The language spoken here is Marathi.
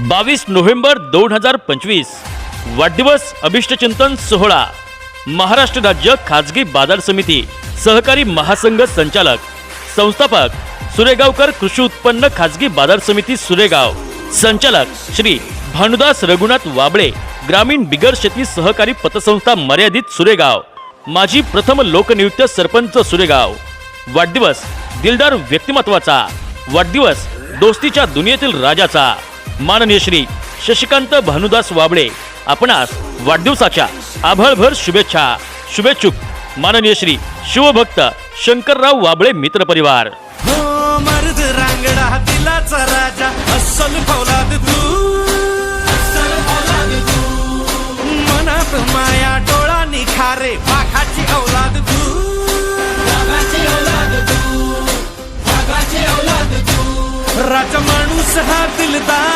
बावीस नोव्हेंबर दोन हजार पंचवीस. वाढदिवस अभिष्टचिंतन सोहळा. महाराष्ट्र राज्य खाजगी बाजार समिती सहकारी महासंघ संचालक संस्थापक सुरेगावकर कृषी उत्पन्न खाजगी बाजार समिती सुरेगाव संचालक श्री भानुदास रघुनाथ वाबळे ग्रामीण बिगर शेती सहकारी पतसंस्था मर्यादित सुरेगाव माजी प्रथम लोकनियुक्त सरपंच सुरेगाव. वाढदिवस दिलदार व्यक्तिमत्वाचा. वाढदिवस दोस्तीच्या दुनियेतील राजाचा. माननीय श्री शशिकांत भानुदास वाबळे आपणास वाढदिवसाच्या आभळभर शुभेच्छा शुभेच्छुक माननीय श्री शिवभक्त शंकरराव वाबळे मित्रपरिवार परिवार. हो, राजा मनात माया डोळा निखारे वाघाची औलाद तू. राजा माणूस हा दिलदार